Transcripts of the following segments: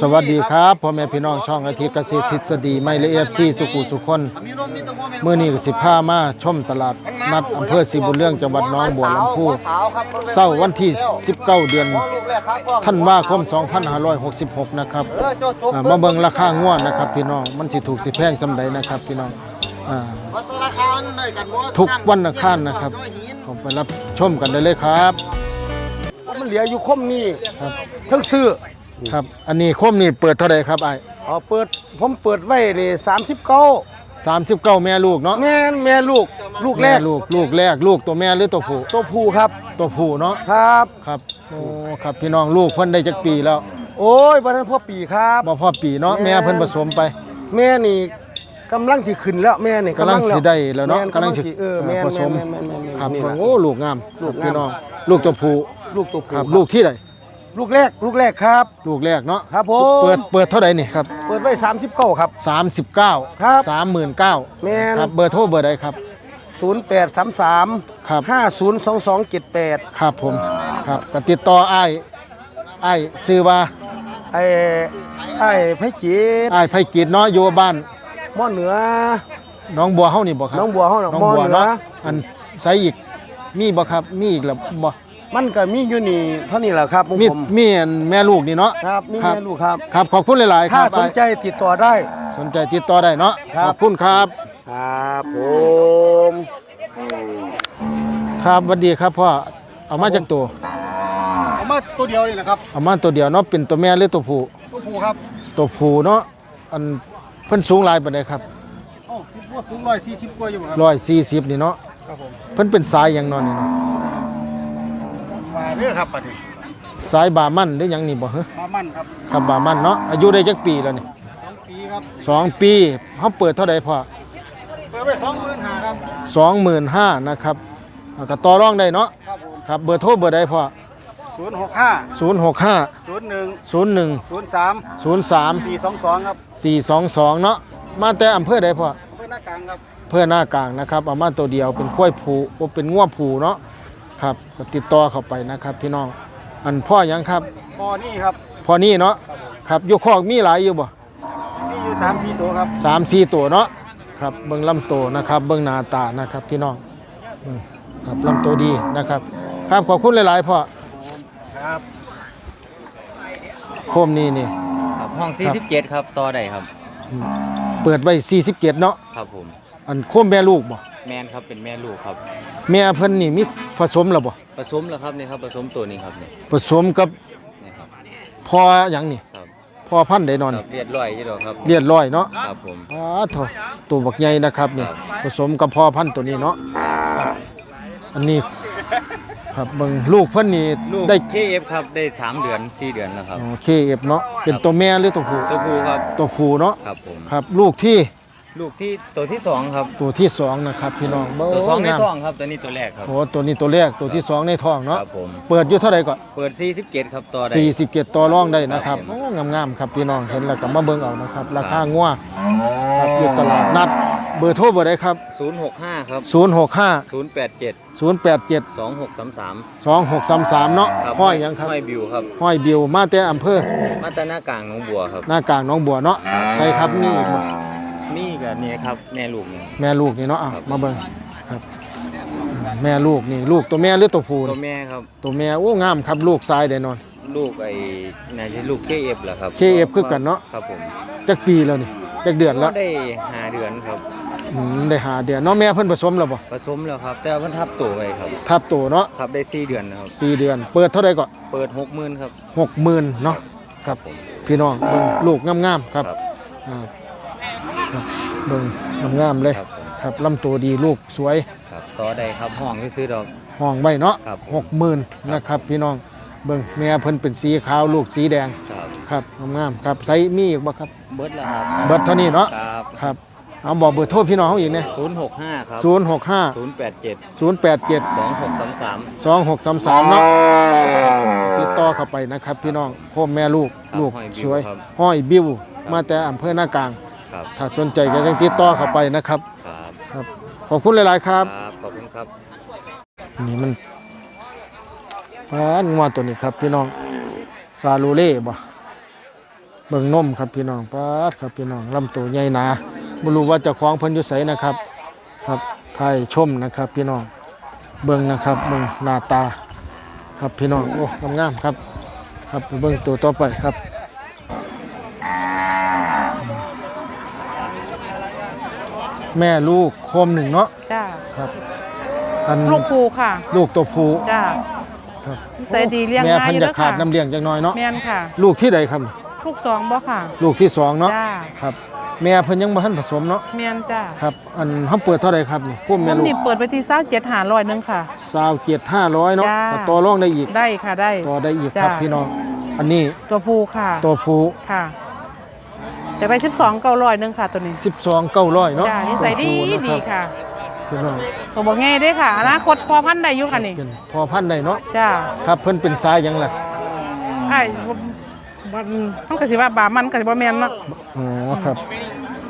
สวัสดีครับพ่อแม่พี่น้องช่องอาทิตย์เกษตรทฤษฎีไม่ละเอียดซีสุขุสุคนมีนมมีตะโมเมื่อนี้ก็สิพามาชมตลาดนัดอำเภอศรีบุญเรื่องจังหวัดหน้องบัวลำพูเศร้าวันที่ 19 เดือนธันวาคม 2566 นะครับอ่ามาเบิ่งราคางวดนะครับ พี่น้องมันสิถูกสิแพงสำใดนะครับพี่น้องอ่าราคาได้กันบ่ทุกวันอังคารนะครับผมไปรับชมกันได้เลยครับ มันเหลืออยู่คมนี่ครับทั้งซื้อ ครับ อันนี้คมนี่เปิดเท่าไหร่ครับไอ้อ๋อเปิดผมเปิดไว้เลยสามสิบเก้า39แม่ลูกเนาะแม่นแม่ลูกลูกแรแม่กลูกลูกแรกลูกตัวแม่หรือตัวผู้ตัวผู้ครับ ตัวผู้เนาะครับครับโอ้ครับพี่น้องลูกเพิ่นได้จักปีแล้ว โอ้ยบัดนั้นพ่อปีครับบ่พอปีเนาะแม่แม่เพิ่นผสมไป แม่นี่กำลังที่ขึ้นแล้วแม่นี่กำลังสิได้แล้วเนาะม่กำลังสิเออแม่นผสมแม่นแม่นแม่นแม่นครับนี่ล่ะโอ้ลูกงามลูกงามพี่น้อง ลูกตัวผู้ลูกตัวผู้ครับลูกที่ใด ลูกแรกลูกแรกครับ ลูกแรกเนาะครับผม เปิดเปิดเท่าใดนี่ครับเปิดไว้สามสิบเก้าครับ 39 ครับ39,000แม่น ครับเบอร์โทรเบอร์ใดครับศูนย์แปดสามสามครับห้าศูนย์สองสองเจ็ดแปดครับผมครับก็ติดต่ออ้ายอ้ายชื่อว่าไอ้ไอ้ไผ่จีดอ้ายไผกิจเนาะอยู่บ้านหม้อเหนือ หน้องบัวเฮานี่บ่ครับหนองบัวเฮาน่ะหน้องหม้อบัวเหนือ เนาะอันใส่อีกมีบ่ครับมีอีกแล้วบ่ มันก็มีอยู่นี่เท่านี้แหละครับผมมีผมมีอันแม่ลูกนี่เนาะ ครับมีครับ แม่ลูกครับ ครับขอบคุณหลายๆคถ้ารับสนใจติดต่อได้ สนใจติดต่อได้เนาะครับขอบคุณครับ ครับผมครับสวัสดีครับพ่อเอามาจากตัวเอามาตัวเดียวนี่แหละครับเอามาตัวเดียวเนาะเป็นตัวแม่หรือตัวผู้ตัวผู้ครับตัวผู้เนาะอันเพิ่นสูงหลายปานใดครับโอ้สิบว่าสูงร้อยสี่สิบกว่าอยู่ครับ140นี่เนาะครับผมเพิ่นเป็นสายหยังเนาะนี่เนาะ มาเรื่อครับปัดนี้สายบามันหรือหยังนี่บ่ฮะมามั่นครับครับบามันเนาะอายุได้จักปีแล้วนี่สองปีครับสองปีเฮาเปิดเท่าใดพ่อเปิดไปสองหมื่นห้าครับ25,000นะครับอ่าก็ต่อรองได้เนาะครับผมครับเบอร์โทรเบอร์ใดพ่อศูนย์หกห้า065ศูนย์หนึ่ง01ศูนย์สาม03สี่สองสองครับ422เนาะมาแต่อำเภอใดพ่อ เพื่อนหน้ากลางครับเพื่อหน้ากลางนะครับเอามาตัวเดียวเป็นข้วยผูบ่เป็นง่วผูเนาะ ครับก็ติดต่อเข้าไปนะครับ พี่น้องอันพ่อหยังครับพอนี่ครับพ่อนี่เนาะครับอยกคอกมีหลายอยู่บ่นี่อยู่สามสี่ตัวครับสามสี่ตัวเนาะครับเบิ่งลำตัวนะครับเบิ่งหน้าตานะครับ พี่น้องอืมครับลำตัวดีนะครับ ครับขอบคุณหลาย ๆพ่อครับโคมนี่นี่ครับห้องครับ47ครับต่อได้ครับอืมเปิดไว้47เนาะครับผม อันโคมแม่ลูกบ่แมนครับเป็นแม่ลูกครับ แม่เพิ่นนี่มีผสมแล้วบ่ผสมแล้วครับนี่ครับผสมตัวนี้ครับนี่ผสมกับนี่ครับพอหยังนี่ครับพอพันธุ์ใดนอนครับเรียดร้อยยี่ดอกครับเลียดร้อยเนาะครับผมอ๋อโถตัวบักใหญ่นะครับนี่ครับ ผสมกับพ่อพันธุ์ตัวนี้เนาะครับอันนี้ครับเบิ่งลูกเพิ่นนี่ลูกได้ KF ครับได้3เดือน4เดือนแล้วครับ โอเคเอฟเนาะเป็นตัวแม่หรือตัวผู้ตัวผู้ครับตัวผู้เนาะครับผมครับลูกที่ ลูกที่ตัวที่2ครับ ตัวที่สองนะครับพี่น้องเบิ่ตัวสองในงามท้องครับตัวนี้ตัวแรกครับ โอ้ตัวนี้ตัวแรกตัวที่สองในท้องคเนาะรับผมเปิดอยู่เท่าไหร่ก่อนเปิด 47 ครับต่อได้47ต่อรองได้นะครับครับโอ้งามๆครับพี่น้องเห็นแล้วก็มาเบิ่งเอานะครับราคางัวครับอยู่ตลาดนัดเบอร์โทรเบอร์ใดครับ 065 ครับ 065 087 087 2633 2633 เนาะครับห้อยหยังครับห้อยบิวครับห้อยบิวมาแต่อำเภอ มาตาหน้ากลางหนองบัวครับหน้ากลางหน้องบัวเนาะใส่ครับนี่อีกบ่ นี่กับนี่ครับแม่ลูกนี่ แม่ลูกนี่เนาะอะครับ มาเบิ่งครับแม่ลูกนี่ลูกตัวแม่หรือตัวผู้ตัวนี่แม่ครับ ตัวแม่โอ้งามครับลูกซ้ายแน่นอน ลูกไอ้น่าจะลูก KF เหรอครับ KF คือกันเนาะ ครับผมจักปีแล้วนี่จักเดือนแล้วได้หาเดือนครับ อืมได้หาเดือนเนาะแม่เพิ่นผสมแล้วบ่ผสมแล้วครับ แต่ว่ามันทับตัวไปครับ ทับตัวเนาะครับได้4เดือนนะครับ สี่เดือน เปิดเท่าใดก่อนเปิด60,000ครับ60,000เนาะครับพี่น้องเบิ่งลูกงามๆครับครับ อ่าครับ เบิ่งงามๆเลย ครับผมครับลำตัวดีลูกสวย ครับต่อได้ครับห้องที่ซื้อดอก ห้องไว้เนาะครับหกหมื่นนะครับพี่น้อง เบิ่งแม่เพิ่นเป็นสีขาวลูกสีแดง ครับครับงามๆครับใส่มีอีกบ่ครับ เบิดแล้วครับเบิดเท่านี้เนาะ ครับครับ เอาบอกเบอร์โทรพี่น้องเขาอีกเนี่ย065ครับศูนย์หกห้า087ศูนย์แปดเจ็ด2633สองหกสามสามเนาะติดต่อเข้าไปนะครับ พี่น้องพ่อแม่ลูกครับลูกห้อยบิวสวย ครับห้อยบิวครับ มาแต่อำเภอหน้ากลาง ครับถ้าสนใจก็ต้องติดต่อเข้าไปนะครับครับครับ ขอบคุณหลาย ๆ ครับ ครับขอบคุณครับ นี่มันปานงัวตัวนี้ครับ พี่น้องซาลูเล่บ่เบิ่งนมครับพี่น้องปาดครับพี่น้องลำตัวใหญ่หนาบ่รู้ว่าเจ้าของเพิ่นอยู่ไสนะครับ ครับถ่ายชมนะครับ พี่น้องเบิ่งนะครับเบิ่งหน้าตา ครับพี่น้องโอ้งามๆครับ ครับไปเบิ่งตัวต่อไปครับ แม่ลูกโคมหนึ่งเนาะจ้าครับ อันลูกภูค่ะ ลูกตัวผู้จ้าครับนิสัยดีเลี้ยงแม่ง่ายเพันอยู่จะแล้วขาค่ะดน้ำเลี้ยงจังน้อยเนาะแม่นค่ะ ลูกที่ใดครับ ลูกสองบ่ค่ะ ลูกที่สองเนาะจ้าครับ แม่เพิ่นยังบ่ทันผสมเนาะแม่นจ้าครับ อันเฮาเปิดเท่าไหร่ครับนี่คู่ผแม่มลูกนี่เปิดไปที่เศร้าเจ็ดหาร้อยหนึงค่ะสาวเกียรติ500เนาะจ้าก็ต่อรองได้อีกได้ค่ะได้ ต่อได้อีกครับจ้าพี่น้องอันนี้ตัวภูค่ะ ตัวผู้ค่ะ จะได้สิบสองเก้าร้อยหนึงค่ะตัวนี้12 900เนาะจ้านิสัยดีตัวผู้ดีนะค่ะพี่น้องตัวบอกง่ายได้อค่ะอนาคตพอพันธุ์ได้อยู่ค่ะนี่เป็นพอพันธุ์ได้เนาะจ้าครับเพิ่นเป็นสายหยังล่ะไอ้บ่บ่มันก็สิว่าบามันก็สิบ่แม่นเนาะอ๋อครับ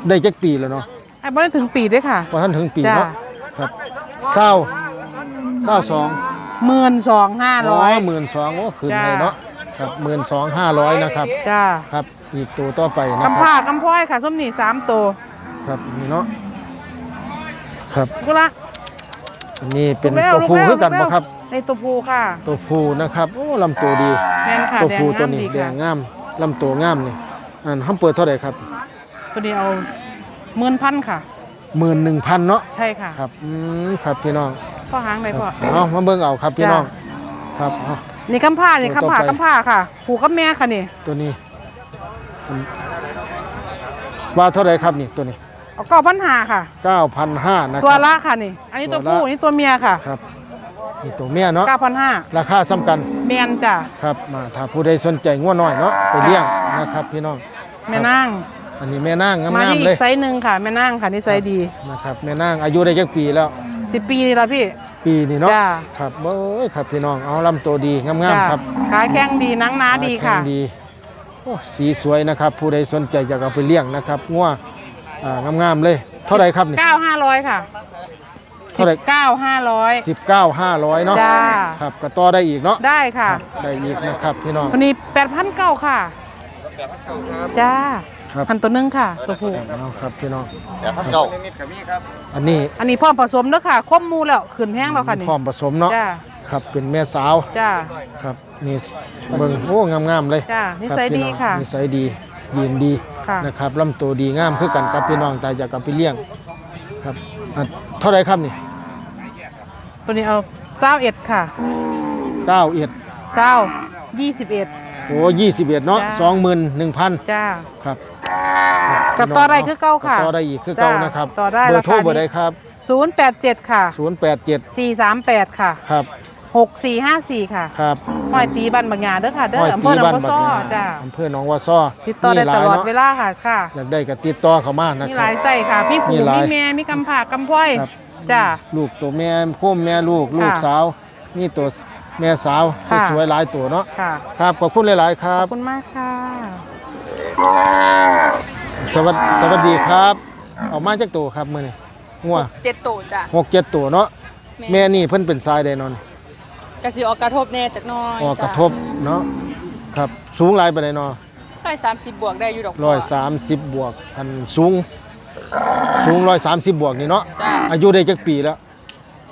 ได้จักปีแล้วเนาะไอ้บ่ได้ถึงปีเด้อค่ะบ่ทันถึงปีจ้าเนาะครับเศร้าเศร้าสองหมื่นสองห้าร้อย หมื่นสองโอ้คืนจ้า ให้เนาะ ครับหมื่นสองห้าร้อยนะครับจ้าครับอีกตัวต่อไปนะคกำรัผ้าบกำพร้อยค่ะส้มนี่สามตัวครับนี่เนาะครับกุละอันนี้เป็นลูแล้วตัวผู้ลูคือกันลูบ่ครับ ในตัวผู้ค่ะ ตัวผู้นะครับโอ้ลำตัวดีแม่นค่ะตัวแดงผู้ตัวงามนี้ดีแดค่ะงงามลำตัวงามนี่อันห้ามเปิดเท่าไหร่ครับ ตัวนี้เอาหมื่นพันค่ะหมื่นหนึ่งพันเนาะใช่ค่ะครับอืมครับพี่น้องพ่อหางได้พ่อเอามาเบิ่งเอาครับพี่จ้าน้องครับเอา นี่กำผ้านี่ตัวต่อคำผ้าไปกำผ้าค่ะผูกกับแม่ค่ะนี่ ตัวนี้อืมว่าเท่าไหร่ครับนี่ตัวนี้เอาเก้าพันหาค่ะ9,500นะคตัวรับละค่ะนี่ อันนี้ตัวตัวละผู้นี่ตัวเมียค่ะครับนี่ตัวเมียเนาะเก้าพันห้าราคาซ้ำกันแมนจ้ะครับมาถ้าผู้ใดสนใจง่วน้อยเนาะไปเลี้ยงนะครับพี่น้องแม่นางอันนี้แม่นางมางามที่ๆอีเลยกไซส์หนึ่งค่ะแม่นางค่ะนี่ไซส์ดีนะครับแม่นางอายุได้จักปีแล้วสิบปีนี่ละพี่ ปีนี่เนาะจ้า ครับเบ้ยครับพี่น้องเอาลำตัวดีงามจ้ะๆครับขาแข้งดีหนังหนาดีค่ะ แข็งดีโอ้สีสวยนะครับ ผู้ใดสนใจอยากเอาไปเลี้ยงนะครับง่วอ่างามๆเลย เท่าไหร่ครับนี่ เก้าห้าร้อยค่ะเท่าไหร่ เก้าห้าร้อย19 500เนาะจ้า ครับก็ต่อได้อีกเนาะได้ค่ะได้อีกนะครับพี่น้อง วันนี้แปดพันเก้าค่ะ จ้า ครับ พันตัวหนึงค่ะตัวผู้เอาครับพี่น้อง แต่พันเก้านิดกับมีครับอันนี้อันนี้พร้อมผสมแล้วค่ะครบหมูแล้วขืนแห้งแล้วค่ะนี่พร้อมผสมเนาะจ้าครับเป็นแม่สาวจ้า ครับนี่เบิ่งโอ้งามๆเลยจ้านิสัยรับดีพี่องค่ะนิสัยดียืนดีค่ะ นะครับลำตัวดีงามคือกันกับพี่น้องแต่อยากกับไปเลี้ยงครับอะเท่าไหรครับนี่ตัวนี้เอาเจ้าเอ็ดค่ะเก้าเอ็ดเจ้ายี่สิบเอ็ด โอ้ยี่สิบเอ็ดเนาะจ้าสองหมื่นหนึ่งพันจ้า ครับ กับต่อได้คือเก้าค่ะ ต่อได้อีกคือเก้าจ้านะครับต่อได้เบอร์โทรราคานี้เบอร์ใดครับศูนย์แปดเจ็ดค่ะศูนย์แปดเจ็ดสี่สามแปดค่ะครับหกสี่ห้าสี่ค่ะครับห้อยตีบันบางงานเด้อค่ะเด้อห้ยอำเภอหนองบัวซ้อบักจ้าอำเภอหนองวัวซ้อติดต่อได้มีหตลอดนะเวลาค่ะค่ะอยากได้ก็ติดต่อเข้ามานะมีคหรับลายไส้ค่ะมีผูมีหลายมีแม่มีกำผากำพ้อยครับจ้าลูกตัวแม่โค้มแม่ลูกลูกค่ะสาวนี่ตัวแม่สาวค่ะสวยๆหลายตัวเนาะค่ะครับขอบคุณหลาย ๆ ครัขบอบคุณมากค่ะ สวัสดีสวัสดีครับออกมาจากตัวครับมื้อนี้งัวเจ็ดโตจ้ะหกเจ็ดตัวเนาะแม่แม่นี่เพิ่นเป็นทรายใดนอนกระสิออกกระทบแน่จักหน้อยออกกจ้ะระทบเนาะครับสูงหลายปานใดเนาะร้อยสามสิบบวกได้อยู่ดอกร้อยสามสิบบวกอันสูง สูงร้อยสามสิบบวกนี่เนาะจ้ะอายุได้จักปีแล้ว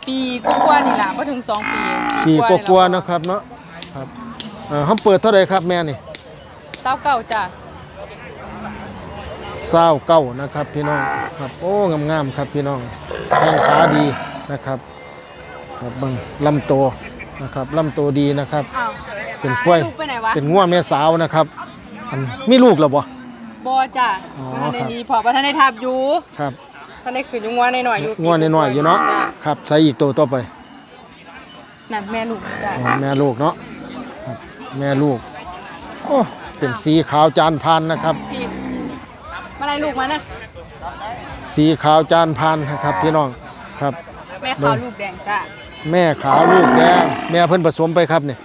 ปีกว่าๆนี่ล่ะบ่ถึงสองปีปีกนี่ว่าๆแหลนะครับเนาะครับเอ่อเฮาเปิดเท่าไหร่ครับแม่นี่เศร้าเก่าจ้ะ เศร้าเก้านะครับพี่น้องครับโอ้งามๆครับพี่น้องแข้งขาดีนะครับครับเบิ่งลำตัวนะครับลำตัวดีนะครับ อ้าวเป็นกล้วย ลูกไปไหนวะเป็นงัวแม่สาวนะครับอันมีลูกแล้วบ่บ่จ้ะอ๋อบ่ทันได้ครับ มีพอบ่ทันได้ทับอยู่ครับทันได้ขึ้นอยู่งัวน้อยๆอยู่งัวน้อยๆอยู่เนาะจ้ครับใส่อีกตัวต่อไปนั่นแม่ลูกจ้ะอ๋อแม่ลูกเนาะครับแม่ลูกโอ้เป็นสีขาวจานพันนะครับ พี่ มาไล่ลูกมานะสีขาวจานพันนะครับพี่น้องครับ แม่ขาวลูกแดงจ้ะแม่ขาวลูกแดงแม่เพิ่นผสมไปครับเนี่ย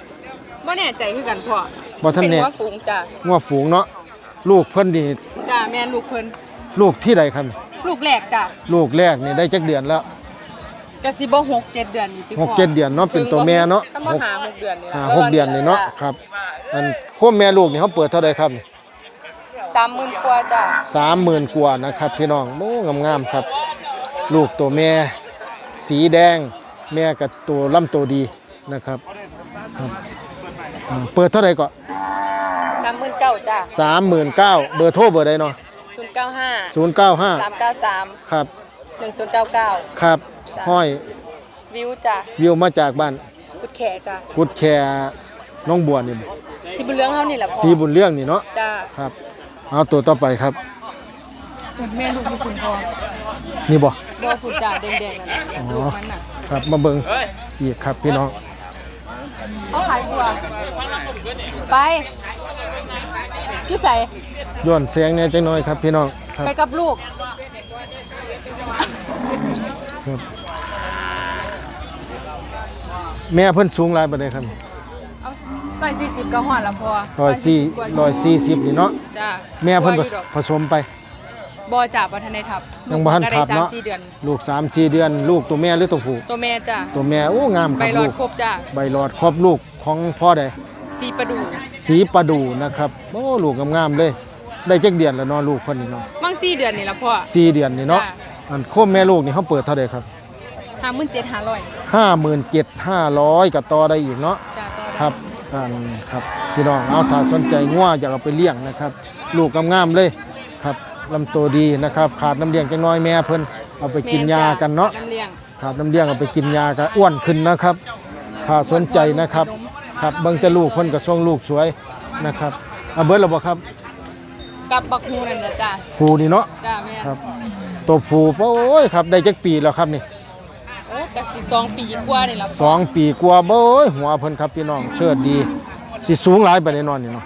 บ่แน่ใจคือกันพ่อบ่ทันเป็นเนี่ยหัวฝูงจ้ะงัวฝูงเนาะลูกเพิ่นนี่จ้ะแม่ลูกเพิ่นลูกที่ใดครับนี่ลูกแรกจ้ะลูกแรกนี่ได้จักเดือนแล้วกะสิบ่หกเจ็ดเดือนนี่ติหกเจ็ดเดือนเนาะเป็นตัวแม่เนาะถ้ามาหาหกเดือนนี่ล่ะอ่าหกเดือนนี่เนาะครับอันพวกแม่ลูกนี่เขาเปิดเท่าใดครับนี่ สามหมื่นกว่าจ้ะสามหมื่นกว่านะครับพี่น้องโอ้งามๆครับ ลูกตัวแม่ สีแดง แม่กับตัวลำตัวดีนะครับครับอ่าเปิดเท่าไหร่ก็สามหมื่นเก้าจ้ะสามหมื่นเก้าเบอร์โทรเบอร์ใดเนาะศูนย์เก้าห้าศูนย์เก้าห้าสามเก้าสามครับหนึ่งศูนย์เก้าเก้าครับห้อยวิวจ้ะวิวมาจากบ้านกุดแขจ้ะกุดแคน้องบัวนี่บ่สีบุญเรืองเฮานี่แหละพ่อสีบุญเรื่องนี่เนาะจ้ะครับ เอาตัวต่อไปครับแม่ลูกอยู่คุณพ่อนี่บ่บ่คุณจ้ะแดงๆนั่นน่ะอ๋อลูกมันน่ะครับมาเบิ่งอีกครับพี่น้องเขาขายบัวไปพี่ใส่ย้อนแสงเนี่ยจังน้อยครับพี่น้องครับไปกับลูกครับ แม่เพิ่นสูงหลายปานใดครับเอา ร้อยสี่สิบก็หอดละพอร้อยสี่กว่าร้อยสี่สิบนี่เนาะจ้ะแม่เพิ่นกว่าอยู่ดอกผสมไปบ่จ่าบ่ทันได้ทับยังบ่ทันก็ได้ทับสามเนาะสี่เดือนลูก3 4เดือน ลูกตัวแม่หรือตัวผู้ตัวแม่จ้ะตัวแม่โอ้งามคใบรับหลอลูดกครบจ้ะใบหลอดครอบลูกของพ่อใดสีประดูสีประดูนะครับโอ้ลูกงามๆเลย ได้จักเดือนแล้วเนาะลูกเพิ่นนี่เนาะมั่งสี่เดือนนี่ละพ่อสี่เดือนนี่เนาะจ้ะอันโคมแม่ลูกนี่เขาเปิดเท่าใดครับห้าหมื่นเจ็ดห้าร้อย57,500กับต่อได้อีกเนาะจ้ะต่อได้ครับ อันครับพี่น้องเอาถ้าสนใจง่วอยากเอาไปเลี้ยงนะครับ ลูกงามๆเลยครับลำตัวดีนะครับ ขาดน้ำเลี้ยงจังน้อยแม่เพิ่นเอาไปกินยากันเนาะน้ำเลี้ยงขาดน้ำเลี้ยงเอาไปกินยาก็อ้วนขึ้นนะครับ ถ้าสนใจนะครับครับเบิ่งแต่ลูกเพิ่นก็ทรงลูกสวยนะครับเอาเบิดแล้วบ่ครับกับบักฮูนั่นแหละจ้ะผูนี่เนาะจ้ะแม่ครับตัวผูโอ้ยครับได้จักปีแล้วครับนี่โอ้ กะสิสองปีกว่านี่ละสองปีกว่าเบ้ยหัวเพิ่นครับพี่น้องเชิดดีสิสูงหลายไปแน่นอนนี่เนาะ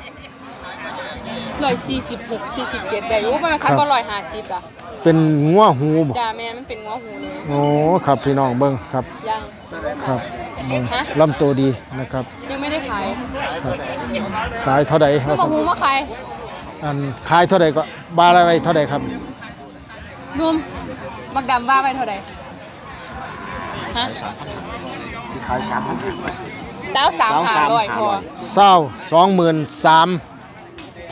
ร้อยสี่สิบหกสี่สิบเจ็ดได้อยู่ประมาณคันครับบ่ร้อยห้าสิบอะเป็นงัวหูบ่จ้ะแม่มันเป็นงัวหูเลยโอ้ครับพี่น้องเบิ่งครับยังครับเบิ่งฮะลำตัวดีนะครับ ยังไม่ได้ขายครับขายเท่าใดคมัรันบมาหูมาขายอันขายเท่าใดก็บาอะไรไว้เท่าใดครับนุ่มมักดำว่าไปเท่าไหร่ ฮะสิขายสามพันสาวสามหาร้อยพอเศร้าสองหมื่นสาม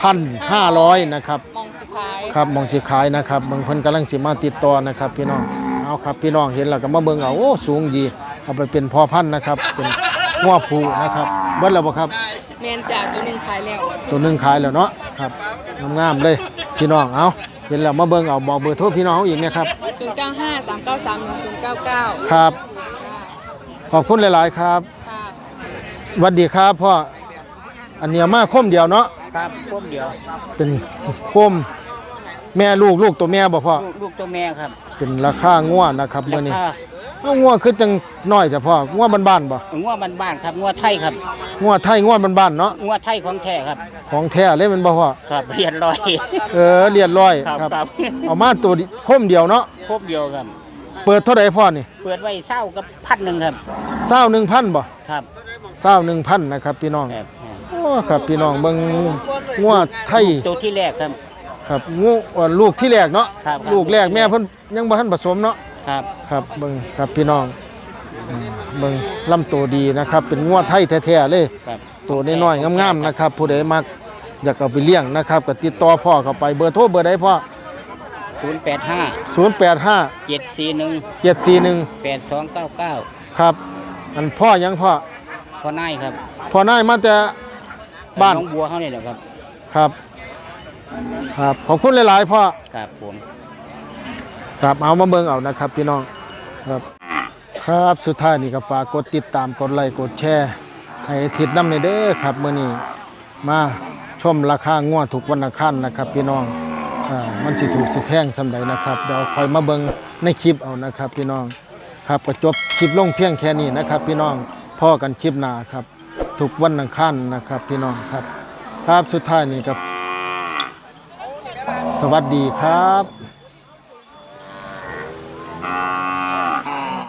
พันห้าร้อยนะครับ มองสุดท้ายครับมองสิขายนะครับเบิ่งเพิ่นกำลังสิมาติดต่อนะครับ พี่น้องเอาครับ พี่น้องเห็นแล้วก็มาเบิ่งเอาโอ้สูงดีเอาไปเป็นพ่อพันธุ์นะครับเป็นงัวผูนะครับเบิดแล้วบ่ครับแมนจ่าตัวหนึ่งขายแล้วตัวหนึงขายแล้วเนาะครับงามๆเลยพี่น้องเอาเห็นแล้วมาเบิ่งเอาบอกเบอร์โทรพี่น้องเอาอีกเนะครับ ศูนย์เก้าห้าสามเก้าสามหนึ่งศูนย์เก้าเก้า ครับข อบคุณหลายๆครับค่ะสวัสดีครับพ่ออันเนี้ยมาคมเดียวเนาะครับพวกเดียวเป็นคมแม่ลูกลูกตัวแม่บ่พ่อลูกลูกตัวแม่ครับเป็นราคางัวนะครับรามื้อนี้คาเอางัวคือจังน้อยแต่พ่องัวบ้านๆบ่งัวบ้านๆครับงัวไทยครับงัวไทยงัวบ้านๆเนาะงัวไทยของแท้ครับ ของแท้เลยแมันบ่พ่อครับเรียนร้อย เออเรียนร้อยครับครับครับเอามาตัวเดีคมเดียวเนาะพวกเดียวครับ เปิดเท่าใดพ่อนี่เปิดไว้เศร้ากับพันหนึ่งครับ21,000บ่ครับ21,000นะครับ พี่น้องครับโอ้ครับพี่น้องเบิ่งงัวไทยตัวที่แรกครับ ครับงูเอ่อลูกที่แรกเนาะครับครับลูกแรกแม่เพิ่นยังบ่ทันผสมเนาะครับครับเบิ่งครับพี่น้องอืมเบิ่งลำตัวดีนะครับ เป็นงัวไทยแท้ๆเลย ครับตัวน้อยๆงามๆนะครับ ผู้ใดมักอยากเอาไปเลี้ยงนะครับก็ติดต่อพ่อเข้าไปเบอร์โทรเบอร์ใดพ่อ ศูนย์แปดห้า085เจ็ดสี่หนึ่ง741แปดสองเก้าเก้าครับ อันพ่อยังพ่อพ่อนายครับพ่อนายมาแต่บ้านน้องบัวเขาเนี่ยแหละครับครับ ครับขอบคุณหลายๆพ่อครับผมครับเอามาเบิ่งเอานะครับพี่น้องครับ ครับสุดท้ายนี่ก็ฝากกดติดตามกดไลค์กดแชร์ให้ทิศน้ำในเด้อครับมื้อนี้มาชมราคางัวทุกวันอังคารนะครับ พี่น้อง อ่ามันสิถูกสิแพงซำใดนะครับเดี๋ยวคอยมาเบิ่งในคลิปเอานะครับ พี่น้องครับก็จบคลิปลงเพียงแค่นี้นะครับ พี่น้องพ่อกันคลิปหน้าครับ ทุกวันอังคารนะครับ พี่น้องครับครับสุดท้ายนี่ก็สวัสดีครับ